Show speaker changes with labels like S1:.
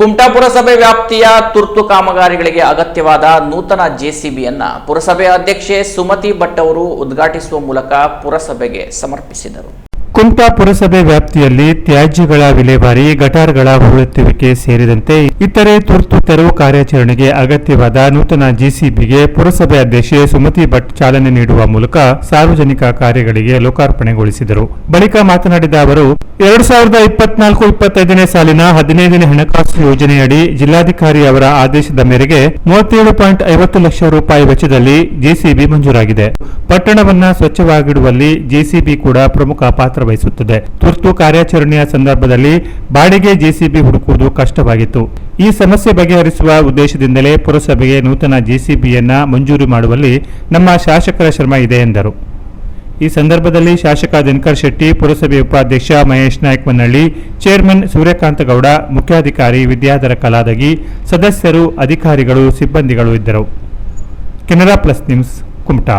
S1: ಕುಮಟಾ ಪುರಸಭೆ ವ್ಯಾಪ್ತಿಯ ತುರ್ತು ಕಾಮಗಾರಿಗಳಿಗೆ ಅಗತ್ಯವಾದ ನೂತನ ಜೆಸಿಬಿಯನ್ನ ಪುರಸಭೆ ಅಧ್ಯಕ್ಷೆ ಸುಮತಿ ಭಟ್ ಅವರು ಉದ್ಘಾಟಿಸುವ ಮೂಲಕ ಪುರಸಭೆಗೆ ಸಮರ್ಪಿಸಿದರು.
S2: ಕುಮಟಾ ಪುರಸಭೆ ವ್ಯಾಪ್ತಿಯಲ್ಲಿ ತ್ಯಾಜ್ಯಗಳ ವಿಲೇವಾರಿ ಗಟಾರ್ಗಳ ಹೂಳೆತ್ತುವಿಕೆ ಸೇರಿದಂತೆ ಇತರೆ ತುರ್ತು ತೆರವು ಕಾರ್ಯಾಚರಣೆಗೆ ಅಗತ್ಯವಾದ ನೂತನ ಜಿಸಿಬಿಗೆ ಪುರಸಭೆ ಅಧ್ಯಕ್ಷೆ ಸುಮತಿ ಭಟ್ ಚಾಲನೆ ನೀಡುವ ಮೂಲಕ ಸಾರ್ವಜನಿಕ ಕಾರ್ಯಗಳಿಗೆ ಲೋಕಾರ್ಪಣೆಗೊಳಿಸಿದರು. ಬಳಿಕ ಮಾತನಾಡಿದ ಅವರು, ಎರಡ್ ಸಾವಿರದ ಇಪ್ಪತ್ನಾಲ್ಕು ಇಪ್ಪತ್ತೈದನೇ ಸಾಲಿನ ಹದಿನೈದನೇ ಹಣಕಾಸು ಯೋಜನೆಯಡಿ ಜಿಲ್ಲಾಧಿಕಾರಿ ಅವರ ಆದೇಶದ ಮೇರೆಗೆ ಮೂವತ್ತೇಳು ಪಾಯಿಂಟ್ ಐವತ್ತು ಲಕ್ಷ ರೂಪಾಯಿ ವೆಚ್ಚದಲ್ಲಿ ಜೆಸಿಬಿ ಮಂಜೂರಾಗಿದೆ. ಪಟ್ಟಣವನ್ನ ಸ್ವಚ್ಛವಾಗಿಡುವಲ್ಲಿ ಜೆಸಿಬಿ ಕೂಡ ಪ್ರಮುಖ ಪಾತ್ರ ವಹಿಸುತ್ತದೆ ತುರ್ತು ಕಾರ್ಯಾಚರಣೆಯ ಸಂದರ್ಭದಲ್ಲಿ ಬಾಡಿಗೆ ಜೆಸಿಬಿ ಹುಡುಕುವುದು ಕಷ್ಟವಾಗಿತ್ತು. ಈ ಸಮಸ್ಯೆ ಬಗೆಹರಿಸುವ ಉದ್ದೇಶದಿಂದಲೇ ಪುರಸಭೆಗೆ ನೂತನ ಜೆಸಿಬಿಯನ್ನ ಮಂಜೂರು ಮಾಡುವಲ್ಲಿ ನಮ್ಮ ಶಾಸಕರ ಶ್ರಮ ಇದೆ, ಎಂದರು. ಈ ಸಂದರ್ಭದಲ್ಲಿ ಶಾಸಕ ದಿನಕರ್ ಶೆಟ್ಟಿ, ಪುರಸಭೆ ಉಪಾಧ್ಯಕ್ಷ ಮಹೇಶ್ ನಾಯ್ಕ ಮನ್ನಳ್ಳಿ, ಚೇರ್ಮನ್ ಸೂರ್ಯಕಾಂತ ಗೌಡ, ಮುಖ್ಯಾಧಿಕಾರಿ ವಿದ್ಯಾಧರ ಕಲಾದಗಿ, ಸದಸ್ಯರು, ಅಧಿಕಾರಿಗಳು, ಸಿಬ್ಬಂದಿಗಳು ಇದ್ದರು. Canara plus news, Kumta.